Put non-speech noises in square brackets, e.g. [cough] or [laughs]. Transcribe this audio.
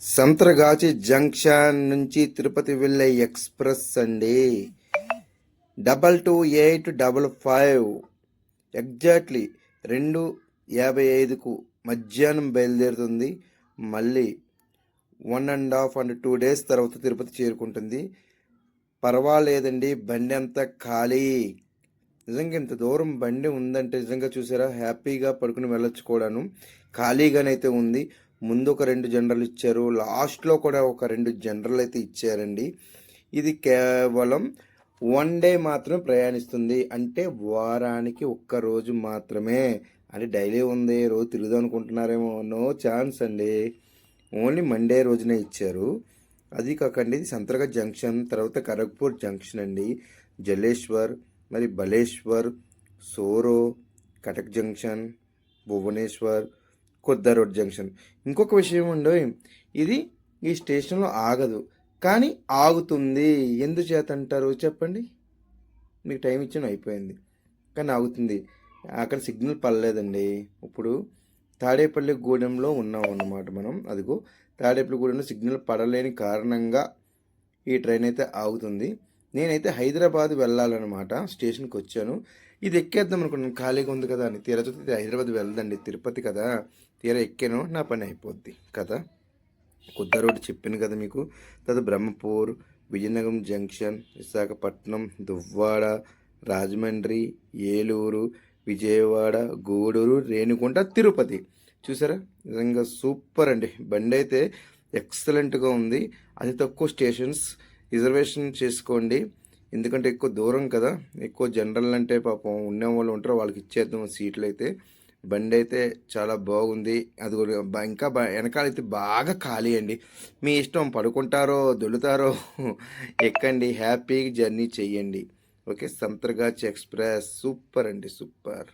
సంత్రగాచి junction నుంచి తిరుపతి వెళ్ళే express అండి. Double two eight double five. Exactly రెండు యాభై ఐదుకు మధ్యాహ్నం బయలుదేరుతుంది. మళ్ళీ one and half and two days తర్వాత తిరుపతి చేరుకుంటుంది. పర్వాలేదండి బండి అంతా ఖాళీ. నిజంగా ఇంత దూరం బండి ఉందంటే నిజంగా చూసారా హ్యాపీగా పడుకుని వెళ్ళొచ్చు కూడాను. ఖాళీగానైతే ఉంది. ముందు ఒక రెండు జనరల్ ఇచ్చారు లాస్ట్లో కూడా ఒక రెండు జనరల్ అయితే ఇచ్చారండి. ఇది కేవలం వన్ డే మాత్రమే ప్రయాణిస్తుంది. అంటే వారానికి ఒక్క రోజు మాత్రమే. అంటే డైలీ ఉంది రోజు తిరుగుదాం అనుకుంటున్నారేమో. నో ఛాన్స్ అండి. ఓన్లీ మండే రోజునే ఇచ్చారు. అది కాకండి ఇది సంతరగ జంక్షన్ తర్వాత ఖరగ్పూర్ జంక్షన్ అండి. జలేశ్వర్ మరి Baleshwar Soro Cuttack junction Bhubaneswar Khurda road junction. ఇంకొక విషయం ఉండవు ఇది ఈ స్టేషన్లో ఆగదు. కానీ ఆగుతుంది. ఎందుచేత అంటారు చెప్పండి. మీకు టైం ఇచ్చిన అయిపోయింది. కానీ ఆగుతుంది. అక్కడ సిగ్నల్ పడలేదండి. ఇప్పుడు తాడేపల్లి గూడెంలో ఉన్నాం అన్నమాట మనం. అదిగో తాడేపల్లి గూడెంలో సిగ్నల్ పడలేని కారణంగా ఈ ట్రైన్ అయితే ఆగుతుంది. నేనైతే హైదరాబాద్ వెళ్ళాలన్నమాట. స్టేషన్కి వచ్చాను. ఇది ఎక్కేద్దాం అనుకున్నాను ఖాళీగా ఉంది కదా అని. తీరా చూస్తే హైదరాబాద్ వెళ్దండి. తిరుపతి కదా. తీరా ఎక్కాను. నా పని అయిపోద్ది కదా. కొద్ది రోడ్డు చెప్పాను కదా మీకు. తర్వాత బ్రహ్మపూర్ విజయనగరం జంక్షన్ విశాఖపట్నం దువ్వాడ రాజమండ్రి ఏలూరు విజయవాడ గూడూరు రేణుకుంట తిరుపతి. చూసారా? నిజంగా సూపర్ అండి. బండి అయితే ఎక్సలెంట్గా ఉంది. అతి తక్కువ స్టేషన్స్. రిజర్వేషన్ చేసుకోండి. ఎందుకంటే ఎక్కువ దూరం కదా ఎక్కువ జనరల్ అంటే పాపం ఉన్న వాళ్ళు ఉంటారు వాళ్ళకి ఇచ్చేద్దాం సీట్లు అయితే బండి అయితే చాలా బాగుంది. అది కూడా ఇంకా బ- వెనకాల అయితే బాగా ఖాళీ అండి. మీ ఇష్టం పడుకుంటారో దొలుతారో [laughs] ఎక్కండి హ్యాపీగా జర్నీ చెయ్యండి. Okay Santragachi express. సూపర్ అండి సూపర్.